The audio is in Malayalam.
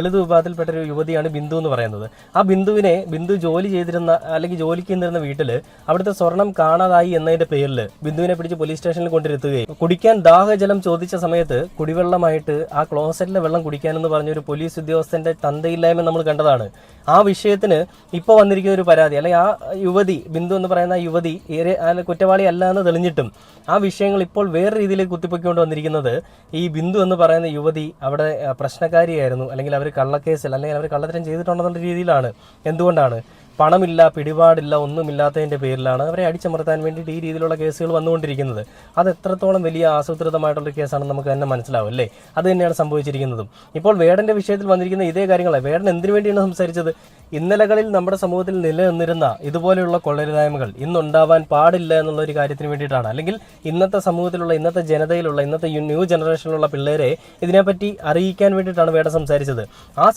ദളിത് വിഭാഗത്തിൽപ്പെട്ട ഒരു യുവതിയാണ് ബിന്ദു എന്ന് പറയുന്നത്. ആ ബിന്ദുവിനെ ബിന്ദു ജോലി ചെയ്തിരുന്ന അല്ലെങ്കിൽ ജോലിക്ക് നിന്നിരുന്ന വീട്ടിൽ അവിടുത്തെ സ്വർണം കാണാതായി എന്നതിന്റെ പേരിൽ ബിന്ദുവിനെ പിടിച്ച് പോലീസ് സ്റ്റേഷനിൽ കൊണ്ടിരുത്തുകയും കുടിക്കാൻ ദാഹജലം ചോദിച്ച സമയത്ത് കുടിവെള്ളമായിട്ട് ആ ക്ലോസറ്റിലെ വെള്ളം കുടിക്കാനെന്ന് പറഞ്ഞ ഒരു പോലീസ് ഉദ്യോഗസ്ഥന്റെ തന്തയില്ലായ്മ നമ്മൾ കണ്ടതാണ്. ആ വിഷയത്തിന് ഇപ്പോൾ വന്നിരിക്കുന്ന ഒരു പരാതി അല്ലെങ്കിൽ ആ യുവതി ബിന്ദു എന്ന് പറയുന്ന ആ യുവതി കുറ്റവാളി അല്ല എന്ന് തെളിഞ്ഞിട്ടും ആ വിഷയങ്ങൾ ഇപ്പോൾ വേറെ രീതിയിൽ കുത്തിപ്പൊക്കിക്കൊണ്ട് വന്നിരിക്കുന്നത് ഈ ബിന്ദു എന്ന് പറയുന്ന യുവതി അവിടെ പ്രശ്നക്കാരിയായിരുന്നു അല്ലെങ്കിൽ അവർ കള്ളക്കേസിൽ അല്ലെങ്കിൽ അവർ കള്ളത്തരം ചെയ്തിട്ടുണ്ടെന്നുള്ള രീതിയിലാണ്. എന്തുകൊണ്ടാണ്? പണമില്ല പിടിപാടില്ല ഒന്നുമില്ലാത്തതിന്റെ പേരിലാണ് അവരെ അടിച്ചമർത്താൻ വേണ്ടിയിട്ട് ഈ രീതിയിലുള്ള കേസുകൾ വന്നുകൊണ്ടിരിക്കുന്നത്. അത് എത്രത്തോളം വലിയ ആസൂത്രിതമായിട്ടുള്ള കേസാണെന്ന് നമുക്ക് തന്നെ മനസ്സിലാവും അല്ലേ? അത് തന്നെയാണ് സംഭവിച്ചിരിക്കുന്നതും. ഇപ്പോൾ വേടന്റെ വിഷയത്തിൽ വന്നിരിക്കുന്ന ഇതേ കാര്യങ്ങളെ വേടൻ എന്തിനു വേണ്ടിയാണ് സംസാരിച്ചത്? ഇന്നലകളിൽ നമ്മുടെ സമൂഹത്തിൽ നിലനിന്നിരുന്ന ഇതുപോലെയുള്ള കൊള്ളരുതായ്മകൾ ഇന്നുണ്ടാവാൻ പാടില്ല എന്നുള്ള ഒരു കാര്യത്തിന് വേണ്ടിയിട്ടാണ്. അല്ലെങ്കിൽ ഇന്നത്തെ സമൂഹത്തിലുള്ള ഇന്നത്തെ ജനതയിലുള്ള ഇന്നത്തെ ന്യൂ ജനറേഷനിലുള്ള പിള്ളേരെ ഇതിനെപ്പറ്റി അറിയിക്കാൻ വേണ്ടിയിട്ടാണ് വേടൻ സംസാരിച്ചത്. ആ